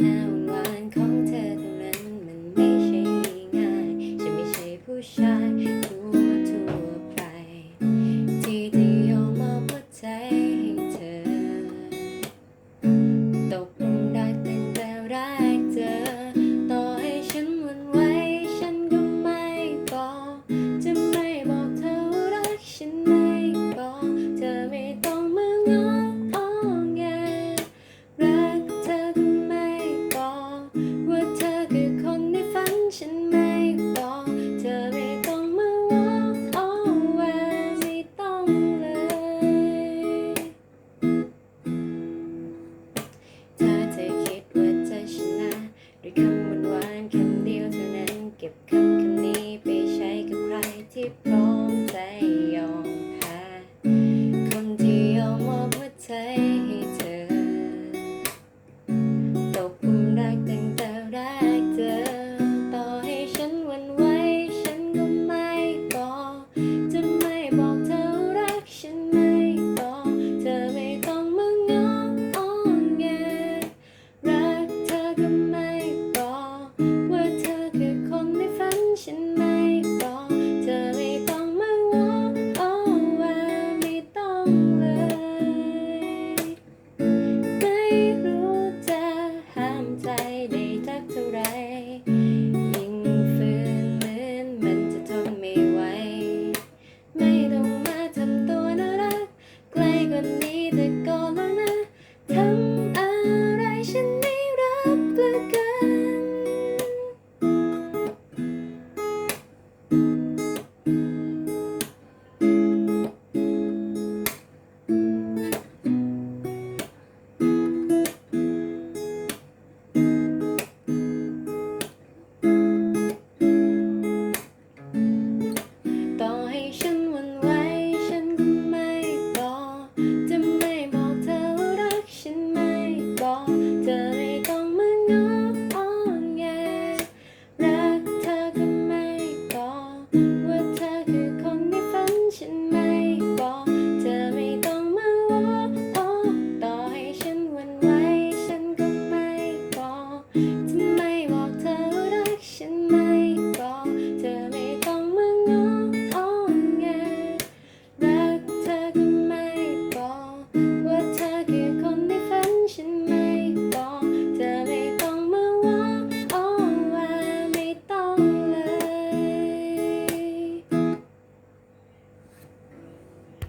หน้าหวานของเธอเท่านั้นมันไม่ใช่ง่ายฉันไม่ใช่ผู้ชายทั่วทั่วไป ที่จะยอมมอบหัวใจให้เธอ ตกลงได้ตั้งแต่แรกเจอ ต่อให้ฉันหวันไหวฉันก็ไม่บอก จะไม่บอกเธอรักฉันไม่บอก เธอไม่ต้องมาง้อ ที่พร้อมใจยอมแพ้คนที่ยอมมอบหัวใจ